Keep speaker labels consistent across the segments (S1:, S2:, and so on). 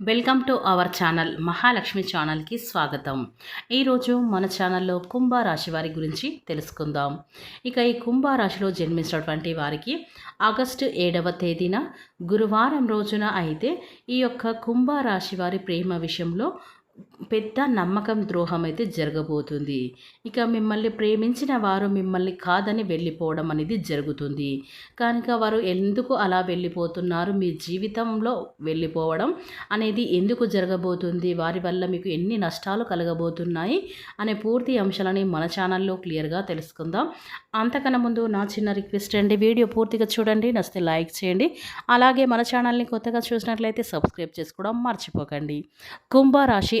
S1: Welcome to our channel Mahalakshmi ఛానల్కి స్వాగతం. ఈరోజు మన ఛానల్లో కుంభరాశి వారి గురించి తెలుసుకుందాం. ఇక ఈ కుంభరాశిలో జన్మించినటువంటి వారికి ఆగస్టు ఏడవ తేదీన గురువారం రోజున అయితే ఈ యొక్క కుంభరాశి వారి ప్రేమ విషయంలో పెద్ద నమ్మకం ద్రోహం అయితే జరగబోతుంది. ఇక మిమ్మల్ని ప్రేమించిన వారు మిమ్మల్ని కాదని వెళ్ళిపోవడం అనేది జరుగుతుంది. కనుక వారు ఎందుకు అలా వెళ్ళిపోతున్నారు? మీ జీవితంలో వెళ్ళిపోవడం అనేది ఎందుకు జరగబోతుంది? వారి వల్ల మీకు ఎన్ని నష్టాలు కలగబోతున్నాయి? అనే పూర్తి అంశాలని మన ఛానల్లో క్లియర్గా తెలుసుకుందాం. అంతకన్నా ముందు నా చిన్న రిక్వెస్ట్ అండి వీడియో పూర్తిగా చూడండి నచ్చితే లైక్ చేయండి. అలాగే మన ఛానల్ని కొత్తగా చూసినట్లయితే సబ్స్క్రైబ్ చేసుకోవడం మర్చిపోకండి. కుంభరాశి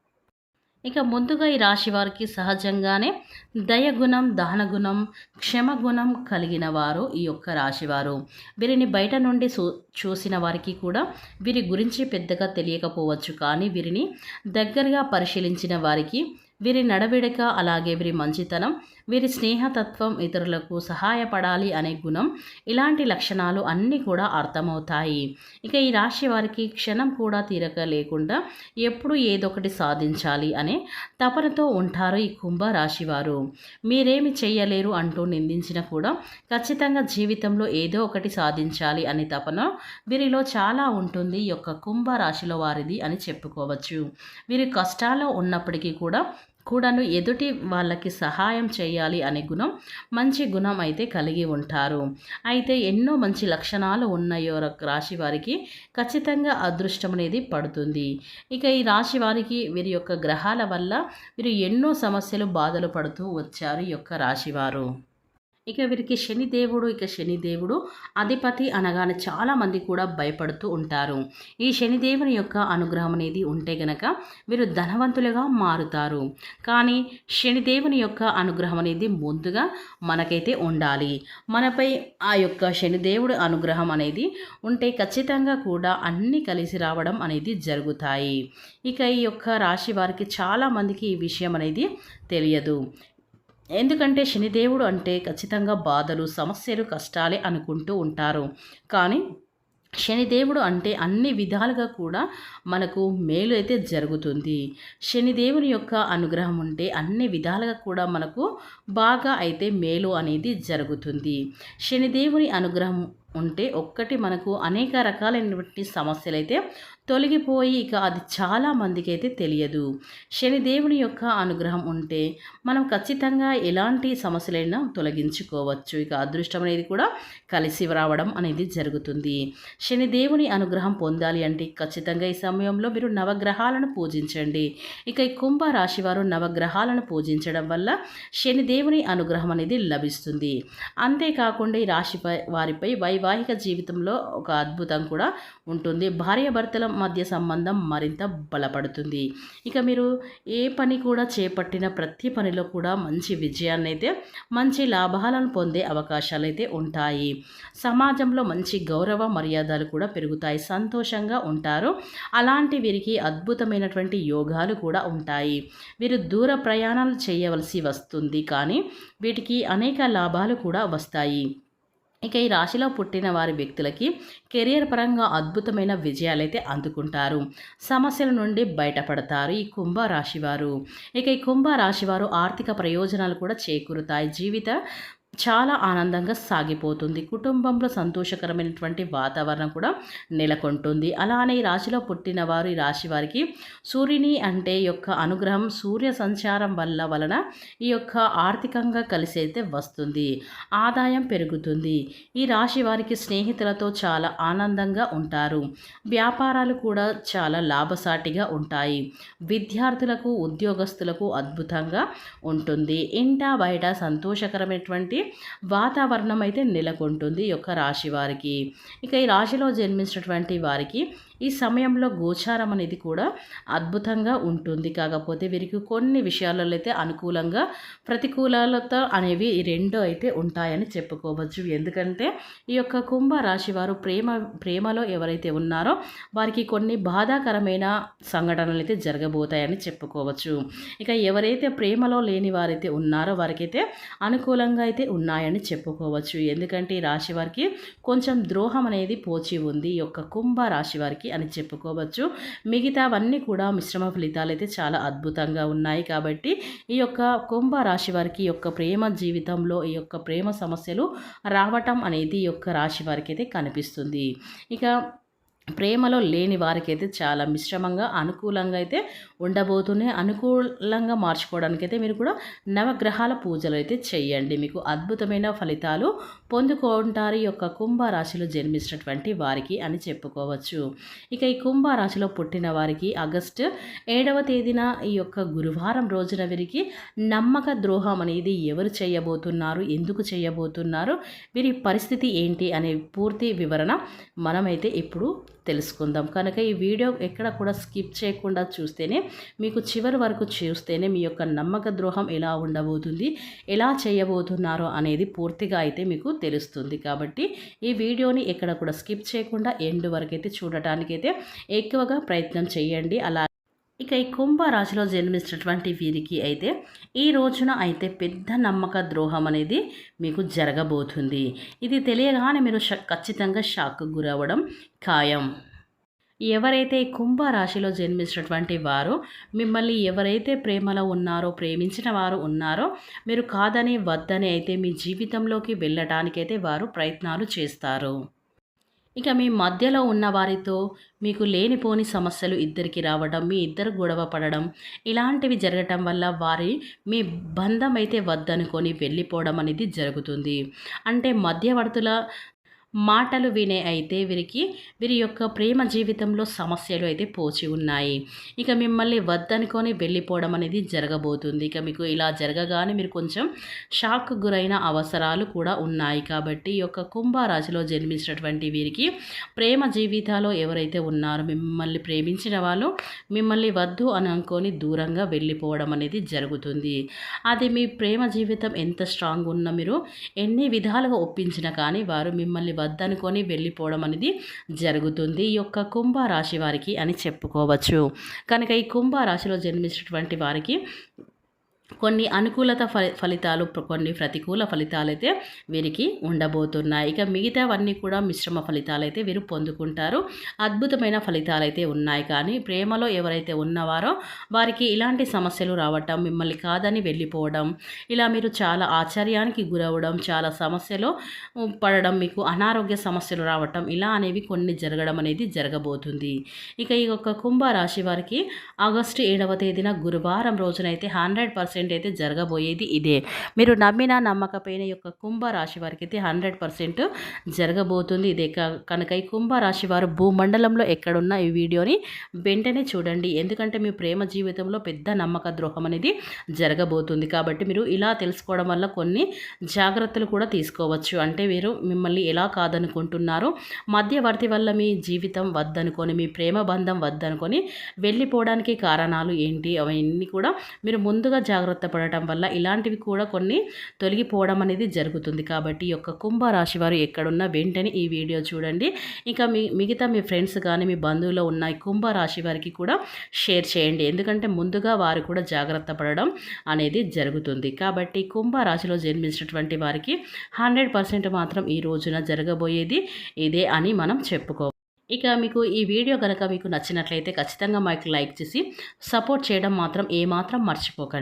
S1: ఇక ముందుగా ఈ రాశి వారికి సహజంగానే దయగుణం దానగుణం క్షమగుణం కలిగిన వారు ఈ యొక్క రాశివారు వీరిని బయట నుండి చూసిన వారికి కూడా వీరి గురించి పెద్దగా తెలియకపోవచ్చు. కానీ వీరిని దగ్గరగా పరిశీలించిన వారికి వీరి నడవిడక అలాగే వీరి మంచితనం వీరి స్నేహతత్వం ఇతరులకు సహాయపడాలి అనే గుణం ఇలాంటి లక్షణాలు అన్నీ కూడా అర్థమవుతాయి. ఇక ఈ రాశి వారికి క్షణం కూడా తీరక లేకుండా ఎప్పుడు ఏదొకటి సాధించాలి అనే తపనతో ఉంటారు ఈ కుంభ రాశివారు మీరేమి చేయలేరు అంటూ నిందించినా కూడా ఖచ్చితంగా జీవితంలో ఏదో ఒకటి సాధించాలి అనే తపన వీరిలో చాలా ఉంటుంది ఈ యొక్క కుంభ రాశిలో వారిది అని చెప్పుకోవచ్చు. వీరి కష్టాల్లో ఉన్నప్పటికీ కూడా కూడాను ఎదుటి వాళ్ళకి సహాయం చేయాలి అనే గుణం మంచి గుణం అయితే కలిగి ఉంటారు. అయితే ఎన్నో మంచి లక్షణాలు ఉన్నాయో రాశి వారికి ఖచ్చితంగా అదృష్టం అనేది పడుతుంది. ఇక ఈ రాశి వారికి వీరి యొక్క గ్రహాల వల్ల వీరు ఎన్నో సమస్యలు బాధలు పడుతూ వచ్చారు ఈ యొక్క రాశివారు ఇక వీరికి శనిదేవుడు ఇక శనిదేవుడు అధిపతి అనగానే చాలామంది కూడా భయపడుతూ ఉంటారు. ఈ శనిదేవుని యొక్క అనుగ్రహం అనేది ఉంటే గనక వీరు ధనవంతులుగా మారుతారు. కానీ శనిదేవుని యొక్క అనుగ్రహం అనేది ముందుగా మనకైతే ఉండాలి. మనపై ఆ యొక్క శనిదేవుడు అనుగ్రహం అనేది ఉంటే ఖచ్చితంగా కూడా అన్నీ కలిసి రావడం అనేది జరుగుతాయి. ఇక ఈ యొక్క రాశి వారికి చాలామందికి ఈ విషయం అనేది తెలియదు. ఎందుకంటే శనిదేవుడు అంటే ఖచ్చితంగా బాధలు సమస్యలు కష్టాలే అనుకుంటూ ఉంటారు. కానీ శనిదేవుడు అంటే అన్ని విధాలుగా కూడా మనకు మేలు అయితే జరుగుతుంది. శనిదేవుని యొక్క అనుగ్రహం ఉంటే అన్ని విధాలుగా కూడా మనకు బాగా అయితే మేలు అనేది జరుగుతుంది. శనిదేవుని అనుగ్రహం ఉంటే ఒక్కటి మనకు అనేక రకాలైనటువంటి సమస్యలు అయితే తొలగిపోయి ఇక అది చాలా మందికి అయితే తెలియదు శనిదేవుని యొక్క అనుగ్రహం ఉంటే మనం ఖచ్చితంగా ఎలాంటి సమస్యలైనా తొలగించుకోవచ్చు. ఇక అదృష్టం అనేది కూడా కలిసి రావడం అనేది జరుగుతుంది. శనిదేవుని అనుగ్రహం పొందాలి అంటే ఖచ్చితంగా ఈ సమయంలో మీరు నవగ్రహాలను పూజించండి. ఇక ఈ కుంభ రాశి వారు నవగ్రహాలను పూజించడం వల్ల శనిదేవుని అనుగ్రహం అనేది లభిస్తుంది. అంతేకాకుండా ఈ రాశి వారిపై వై వైవాహిక జీవితంలో ఒక అద్భుతం కూడా ఉంటుంది. భార్యాభర్తల మధ్య సంబంధం మరింత బలపడుతుంది. ఇక మీరు ఏ పని కూడా చేపట్టిన ప్రతి పనిలో కూడా మంచి విజయాన్ని అయితే మంచి లాభాలను పొందే అవకాశాలు అయితే ఉంటాయి. సమాజంలో మంచి గౌరవ మర్యాదలు కూడా పెరుగుతాయి. సంతోషంగా ఉంటారు. అలాంటి వీరికి అద్భుతమైనటువంటి యోగాలు కూడా ఉంటాయి. వీరు దూర ప్రయాణాలు చేయవలసి వస్తుంది. కానీ వీటికి అనేక లాభాలు కూడా వస్తాయి. ఇక ఈ రాశిలో పుట్టిన వారి వ్యక్తులకి కెరియర్ పరంగా అద్భుతమైన విజయాలైతే అందుకుంటారు. సమస్యల నుండి బయటపడతారు ఈ కుంభరాశి వారు ఇక ఈ కుంభరాశి వారు ఆర్థిక ప్రయోజనాలు కూడా చేకూరుతాయి. జీవిత చాలా ఆనందంగా సాగిపోతుంది. కుటుంబంలో సంతోషకరమైనటువంటి వాతావరణం కూడా నెలకొంటుంది. అలానే ఈ రాశిలో పుట్టిన వారు ఈ రాశి వారికి సూర్యుని అంటే యొక్క అనుగ్రహం సూర్య సంచారం వల్ల వలన ఈ యొక్క ఆర్థికంగా కలిసి అయితే వస్తుంది. ఆదాయం పెరుగుతుంది. ఈ రాశి వారికి స్నేహితులతో చాలా ఆనందంగా ఉంటారు. వ్యాపారాలు కూడా చాలా లాభసాటిగా ఉంటాయి. విద్యార్థులకు ఉద్యోగస్తులకు అద్భుతంగా ఉంటుంది. ఇంట బయట సంతోషకరమైనటువంటి వాతావరణం అయితే నెలకొంటుంది ఈ యొక్క రాశి వారికి. ఇక ఈ రాశిలో జన్మించినటువంటి వారికి ఈ సమయంలో గోచారం అనేది కూడా అద్భుతంగా ఉంటుంది. కాకపోతే వీరికి కొన్ని విషయాలలో అయితే అనుకూలంగా ప్రతికూలత అనేవి ఈ రెండు అయితే ఉంటాయని చెప్పుకోవచ్చు. ఎందుకంటే ఈ యొక్క కుంభ రాశి వారు ప్రేమ ప్రేమలో ఎవరైతే ఉన్నారో వారికి కొన్ని బాధాకరమైన సంఘటనలు అయితే జరగబోతాయని చెప్పుకోవచ్చు. ఇక ఎవరైతే ప్రేమలో లేని వారైతే ఉన్నారో వారికైతే అనుకూలంగా అయితే ఉన్నాయని చెప్పుకోవచ్చు. ఎందుకంటే ఈ రాశి వారికి కొంచెం ద్రోహం అనేది పోచి ఉంది. ఈ యొక్క కుంభ రాశి వారికి అని చెప్పుకోవచ్చు. మిగతావన్నీ కూడా మిశ్రమ ఫలితాలు అయితే చాలా అద్భుతంగా ఉన్నాయి కాబట్టి ఈ యొక్క కుంభ రాశి వారికి యొక్క ప్రేమ జీవితంలో ఈ యొక్క ప్రేమ సమస్యలు రావటం అనేది ఈ యొక్క రాశి వారికి అయితే కనిపిస్తుంది. ఇక ప్రేమలో లేని వారికైతే చాలా మిశ్రమంగా అనుకూలంగా అయితే ఉండబోతున్నాయి. అనుకూలంగా మార్చుకోవడానికి అయితే మీరు కూడా నవగ్రహాల పూజలు అయితే చేయండి. మీకు అద్భుతమైన ఫలితాలు పొందుకుంటారు. ఈ యొక్క కుంభరాశిలో జన్మించినటువంటి వారికి అని చెప్పుకోవచ్చు. ఇక ఈ కుంభరాశిలో పుట్టిన వారికి ఆగస్టు ఏడవ తేదీన ఈ యొక్క గురువారం రోజున వీరికి నమ్మక ద్రోహం అనేది ఎవరు చేయబోతున్నారు? ఎందుకు చేయబోతున్నారు? వీరి పరిస్థితి ఏంటి? అనే పూర్తి వివరణ మనమైతే ఇప్పుడు తెలుసుకుందాం. కనుక ఈ వీడియో ఎక్కడ కూడా స్కిప్ చేయకుండా చూస్తేనే మీకు చివరి వరకు చూస్తేనే మీ యొక్క నమ్మక ద్రోహం ఎలా ఉండబోతుంది ఎలా చేయబోతున్నారో అనేది పూర్తిగా అయితే మీకు తెలుస్తుంది. కాబట్టి ఈ వీడియోని ఎక్కడ కూడా స్కిప్ చేయకుండా ఎండ్ వరకు అయితే చూడటానికైతే ఎక్కువగా ప్రయత్నం చేయండి. అలా ఇక ఈ కుంభరాశిలో జన్మించినటువంటి వీరికి అయితే ఈ రోజున అయితే పెద్ద నమ్మక ద్రోహం అనేది మీకు జరగబోతుంది. ఇది తెలియగానే మీరు ఖచ్చితంగా షాక్ గురవ్వడం ఖాయం. ఎవరైతే కుంభరాశిలో జన్మించినటువంటి వారు మిమ్మల్ని ఎవరైతే ప్రేమలో ఉన్నారో ప్రేమించిన వారు ఉన్నారో మీరు కాదని వద్దని అయితే మీ జీవితంలోకి వెళ్ళటానికైతే వారు ప్రయత్నాలు చేస్తారు. ఇక మీ మధ్యలో ఉన్న వారితో మీకు లేనిపోని సమస్యలు ఇద్దరికి రావడం మీ ఇద్దరు గొడవ పడడం ఇలాంటివి జరగటం వల్ల వారి మీ బంధం అయితే వద్దనుకొని వెళ్ళిపోవడం అనేది జరుగుతుంది. అంటే మధ్యవర్తుల మాటలు వినే అయితే వీరికి వీరి యొక్క ప్రేమ జీవితంలో సమస్యలు అయితే పోచి ఉన్నాయి. ఇక మిమ్మల్ని వద్దనుకొని వెళ్ళిపోవడం అనేది జరగబోతుంది. ఇక మీకు ఇలా జరగగానే మీరు కొంచెం షాక్ గురైన అవసరాలు కూడా ఉన్నాయి. కాబట్టి ఈ యొక్క కుంభరాశిలో జన్మించినటువంటి వీరికి ప్రేమ జీవితాలు ఎవరైతే ఉన్నారో మిమ్మల్ని ప్రేమించిన వాళ్ళు మిమ్మల్ని వద్దు అని అనుకొని దూరంగా వెళ్ళిపోవడం అనేది జరుగుతుంది. అది మీ ప్రేమ జీవితం ఎంత స్ట్రాంగ్ ఉన్నా మీరు ఎన్ని విధాలుగా ఒప్పించినా కానీ వారు మిమ్మల్ని వద్దనుకొని వెళ్ళిపోవడం అనేది జరుగుతుంది. ఈ యొక్క కుంభరాశి వారికి అని చెప్పుకోవచ్చు. కనుక ఈ కుంభరాశిలో జన్మించినటువంటి వారికి కొన్ని అనుకూలత ఫలితాలు కొన్ని ప్రతికూల ఫలితాలు అయితే వీరికి ఉండబోతున్నాయి. ఇక మిగతావన్నీ కూడా మిశ్రమ ఫలితాలు అయితే వీరు పొందుకుంటారు. అద్భుతమైన ఫలితాలు అయితే ఉన్నాయి. కానీ ప్రేమలో ఎవరైతే ఉన్నవారో వారికి ఇలాంటి సమస్యలు రావటం మిమ్మల్ని కాదని వెళ్ళిపోవడం ఇలా మీరు చాలా ఆశ్చర్యానికి గురవడం చాలా సమస్యలు పడడం మీకు అనారోగ్య సమస్యలు రావటం ఇలా అనేవి కొన్ని జరగడం అనేది జరగబోతుంది. ఇక ఈ యొక్క కుంభరాశి వారికి ఆగస్టు ఏడవ తేదీన గురువారం రోజునైతే హండ్రెడ్ పర్సెంట్ పర్సెంట్ అయితే జరగబోయేది ఇదే. మీరు నమ్మిన నమ్మకపోయిన యొక్క కుంభరాశి వారికి అయితే హండ్రెడ్ పర్సెంట్ జరగబోతుంది ఇదే. కనుక ఈ కుంభరాశి వారు భూమండలంలో ఎక్కడున్న ఈ వీడియోని వెంటనే చూడండి. ఎందుకంటే మీ ప్రేమ జీవితంలో పెద్ద నమ్మక ద్రోహం అనేది జరగబోతుంది. కాబట్టి మీరు ఇలా తెలుసుకోవడం వల్ల కొన్ని జాగ్రత్తలు కూడా తీసుకోవచ్చు. అంటే మీరు మిమ్మల్ని ఎలా కాదనుకుంటున్నారు? మధ్యవర్తి వల్ల మీ జీవితం వద్దనుకొని మీ ప్రేమ బంధం వద్దనుకొని వెళ్ళిపోవడానికి కారణాలు ఏంటి? అవన్నీ కూడా మీరు ముందుగా జాగ్రత్త జాగ్రత్త పడటం వల్ల ఇలాంటివి కూడా కొన్ని తొలగిపోవడం అనేది జరుగుతుంది. కాబట్టి ఈ యొక్క కుంభరాశి వారు ఎక్కడున్నా వెంటనే ఈ వీడియో చూడండి. ఇంకా మీ మిగతా మీ ఫ్రెండ్స్ కానీ మీ బంధువులు ఉన్న కుంభరాశి వారికి కూడా షేర్ చేయండి. ఎందుకంటే ముందుగా వారు కూడా జాగ్రత్త పడడం అనేది జరుగుతుంది. కాబట్టి కుంభరాశిలో జన్మించినటువంటి వారికి హండ్రెడ్ పర్సెంట్ మాత్రం ఈ రోజున జరగబోయేది ఇదే అని మనం చెప్పుకో ఇక మీకు ఈ వీడియో కనుక మీకు నచ్చినట్లయితే ఖచ్చితంగా మాకు లైక్ చేసి సపోర్ట్ చేయడం మాత్రం ఏమాత్రం మర్చిపోకండి.